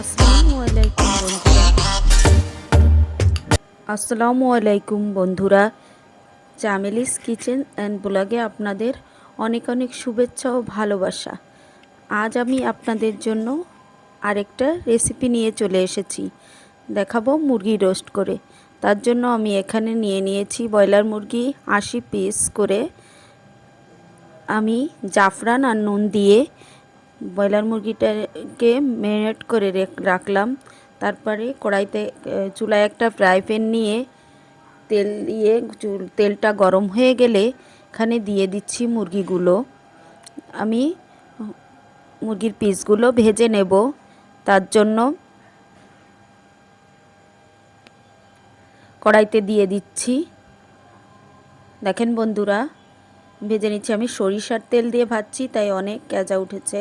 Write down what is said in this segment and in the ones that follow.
আসসালামু আলাইকুম বন্ধুরা। আসসালামু বন্ধুরা। চামেলিস কিচেন অ্যান্ড ব্লগে আপনাদের অনেক অনেক শুভেচ্ছা ও ভালোবাসা। আজ আমি আপনাদের জন্য আরেকটা রেসিপি নিয়ে চলে এসেছি। দেখাবো মুরগি রোস্ট করে। তার জন্য আমি এখানে নিয়ে নিয়েছি ব্রয়লার মুরগি আশি পিস করে। আমি জাফরান আর নুন দিয়ে ব্রয়লার মুরগিটাকে ম্যারিনেট করে রাখলাম। তারপরে কড়াইতে চুলায় একটা ফ্রাই প্যান নিয়ে তেল দিয়ে তেলটা গরম হয়ে গেলে এখানে দিয়ে দিচ্ছি মুরগিগুলো। আমি মুরগির পিসগুলো ভেজে নেব। তার জন্য কড়াইতে দিয়ে দিচ্ছি। দেখেন বন্ধুরা, ভেজে নিচ্ছি। আমি সরিষার তেল দিয়ে ভাজছি, তাই অনেক ক্যাজা উঠেছে।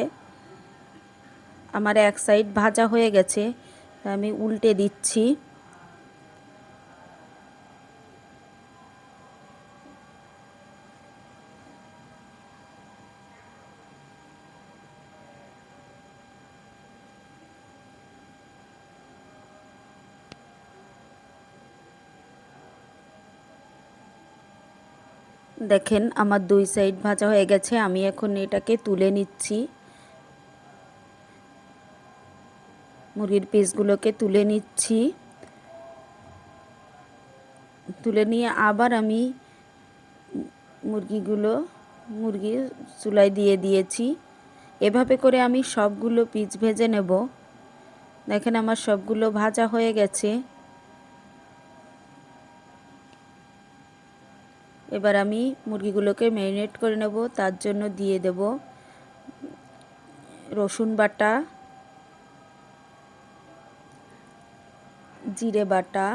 আমার এক সাইড ভাজা হয়ে গেছে আমি উল্টে দিচ্ছি। দেখেন, আমার দুই সাইড ভাজা হয়ে গেছে, আমি এখন এটাকে তুলে নিচ্ছি। মুরগির পিসগুলোকে তুলে নিচ্ছি। তুলে নিয়ে আবার আমি মুরগিগুলো মুরগি চুলায় দিয়ে দিয়েছি। এভাবে করে আমি সবগুলো পিস ভেজে নেব। দেখেন আমার সবগুলো ভাজা হয়ে গেছে। এবার আমি মুরগিগুলোকে ম্যারিনেট করে নেব, তার জন্য দিয়ে দেব রসুন বাটা। জিরে বাটা,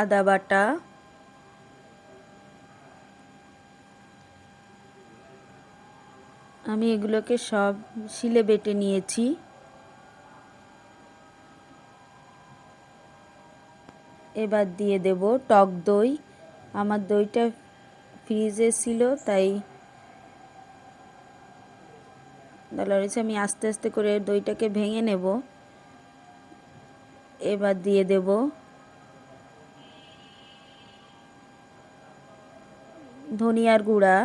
আদা বাটা, আমি এগুলোকে সব শিলে বেটে নিয়েছি। এবার দিয়ে দেব টক দই। আমার দইটা ফ্রিজে ছিল, তাই রয়েছে আমি আস্তে আস্তে করে দইটাকে ভেঙে নেব। এবার দিয়ে দেব। ধনিয়ার গুঁড়া।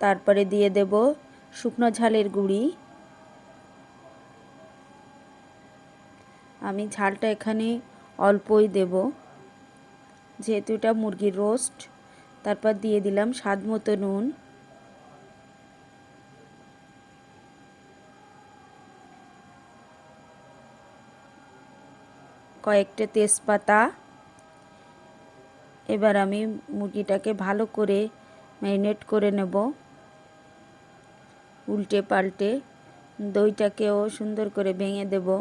তারপরে দিয়ে দেব শুকনো ঝালের গুঁড়ি। আমি ঝালটা এখানে অল্পই দেব। যেহেতু এটা মুরগির রোস্ট তারপর দিয়ে দিলাম স্বাদ মতো নুন। কয়েকটা তেজপাতা। এবার আমি মুরগিটাকে ভালো করে ম্যারিনেট করে নেব। উল্টে পাল্টে দইটাকেও সুন্দর করে ভেঙে দেবো।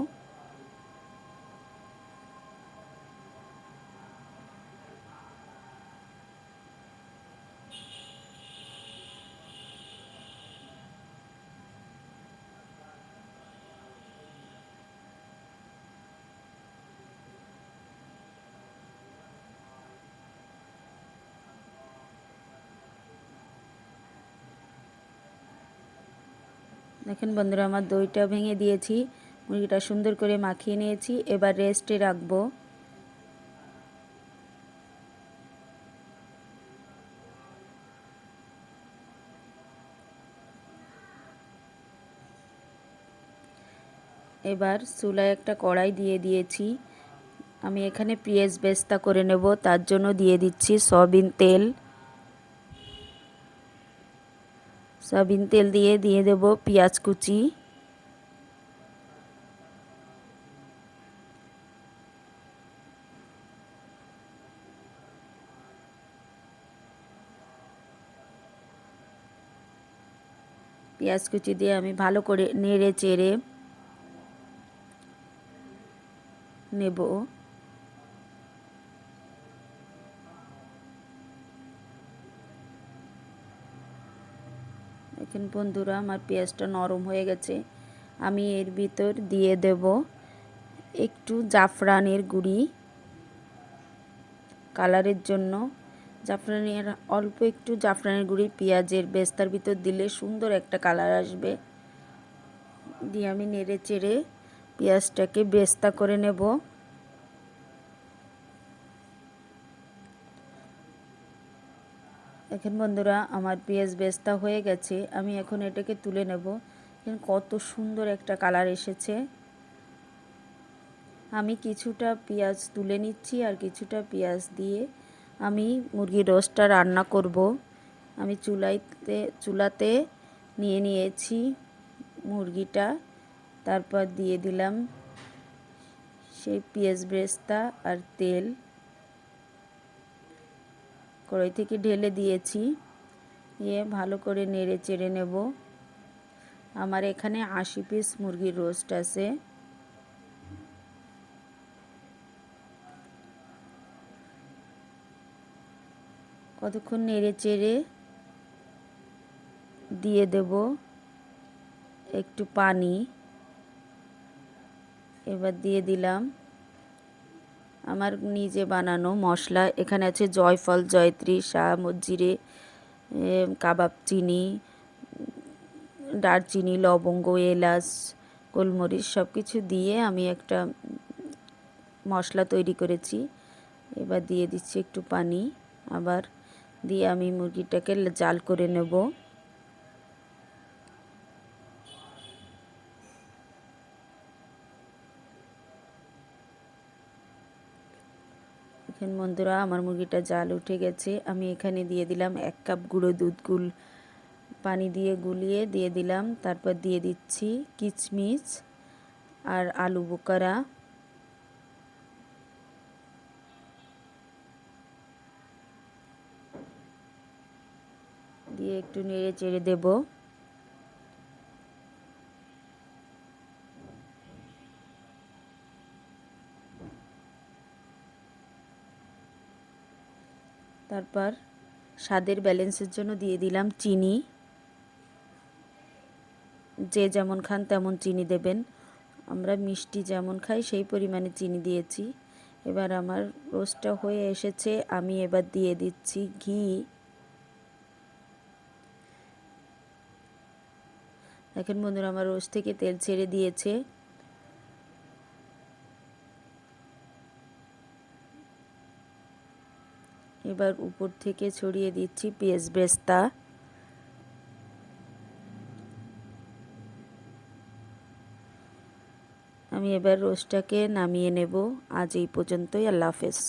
দেখেন বন্ধুরা, আমার দইটা ভেঙে দিয়েছি। মুরগিটা সুন্দর করে মাখিয়ে নিয়েছি। এবার রেস্টে রাখব। এবার চুলায় একটা কড়াই দিয়ে দিয়েছি। আমি এখানে পেঁয়াজ বেস্তা করে নেব। তার জন্য দিয়ে দিচ্ছি সয়াবিন তেল। সয়াবিন তেল দিয়ে দিয়ে দেব পেঁয়াজ কুচি। পেঁয়াজ কুচি দিয়ে আমি ভালো করে নেড়ে চেড়ে নেব। দেখেন বন্ধুরা, আমার পেঁয়াজটা নরম হয়ে গেছে, আমি এর ভিতর দিয়ে দেব একটু জাফরানের গুঁড়ি কালারের জন্য। জাফরানের অল্প একটু জাফরানের গুঁড়ি পেঁয়াজের বেস্তার ভিতর দিলে সুন্দর একটা কালার আসবে। দিয়ে আমি নেড়ে চেড়ে পেঁয়াজটাকে বেস্তা করে নেব। এখন বন্ধুরা, আমার পেঁয়াজ বেস্তা হয়ে গেছে, আমি এখন এটাকে তুলে নেব। কত সুন্দর একটা কালার এসেছে। আমি কিছুটা পেঁয়াজ তুলে নিচ্ছি আর কিছুটা পেঁয়াজ দিয়ে আমি মুরগির রোস্টটা রান্না করব। আমি চুলাইতে, চুলাতে নিয়ে নিয়েছি মুরগিটা, তারপর দিয়ে দিলাম সেই পেঁয়াজ ব্রেস্তা আর তেল। কড়াই থেকে ঢেলে দিয়েছি। দিয়ে ভালো করে নেড়ে চেড়ে নেব। আমার এখানে আশি পিস মুরগির রোস্ট আছে। কতক্ষণ নেড়ে চেড়ে দিয়ে দেব। একটু পানি। এবার দিয়ে দিলাম। আমার নিজে বানানো মশলা। এখানে আছে জয়ফল, জয়ত্রী, শাহ মজিরে কাবাব চিনি, দারচিনি, লবঙ্গ, এলাচ, গোলমরিচ সব কিছু দিয়ে আমি একটা মশলা তৈরি করেছি। এবার দিয়ে দিচ্ছি একটু পানি। আবার দিয়ে আমি মুরগিটাকে জাল করে নেব। এখানে বন্ধুরা, আমার মুরগিটা জাল উঠে গেছে। আমি এখানে দিয়ে দিলাম এক কাপ গুঁড়ো দুধ গুল। পানি দিয়ে গুলিয়ে দিয়ে দিলাম। তারপর দিয়ে দিচ্ছি কিচমিচ আর আলু বোকারা। দিয়ে একটু নেড়ে চেড়ে দেব। তারপর স্বাদের ব্যালেন্সের জন্য দিয়ে দিলাম চিনি। যে যেমন খান তেমন চিনি দেবেন। আমরা মিষ্টি যেমন খাই, সেই পরিমাণে চিনি দিয়েছি। এবার আমার রোস্টটা হয়ে এসেছে, আমি এবার দিয়ে দিচ্ছি ঘি। দেখেন বন্ধুরা, আমার রোজ থেকে তেল ছেড়ে দিয়েছে। এবার উপর থেকে ছড়িয়ে দিচ্ছি পেঁয়াজ বেস্তা। আমি এবার রোস্টটাকে নামিয়ে নেব। আজ এই পর্যন্তই, আল্লাহ হাফেজ।